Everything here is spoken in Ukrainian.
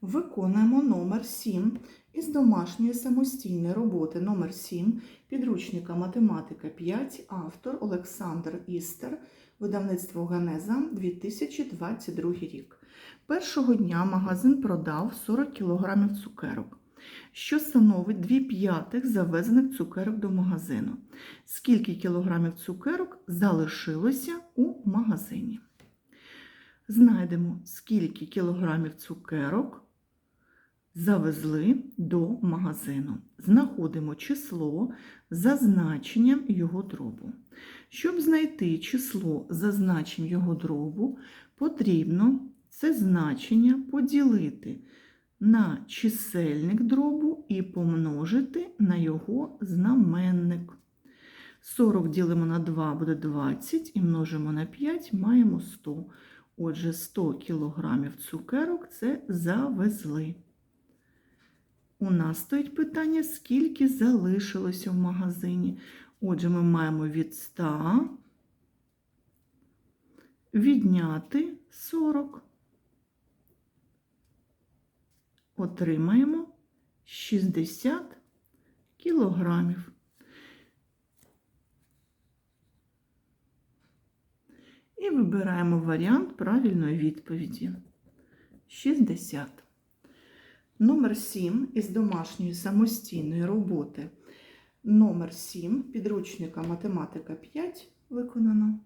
Виконуємо номер 7 із домашньої самостійної роботи номер 7 підручника математика 5, автор Олександр Істер, видавництво Генеза 2022 рік. Першого дня магазин продав 40 кг цукерок, що становить 2 п'ятих завезених цукерок до магазину. Скільки кілограмів цукерок залишилося у магазині? Знайдемо, скільки кілограмів цукерок завезли до магазину. Знаходимо число за значенням його дробу. Щоб знайти число за його дробу, потрібно це значення поділити на чисельник дробу і помножити на його знаменник. 40 ділимо на 2 буде 20 і множимо на 5 маємо 100. Отже, 100 кілограмів цукерок це завезли. У нас стоїть питання, скільки залишилося в магазині. Отже, ми маємо від 100 відняти 40. Отримаємо 60 кілограмів. І вибираємо варіант правильної відповіді. 60. Номер 7 із домашньої самостійної роботи. Номер 7 підручника математика 5 виконано.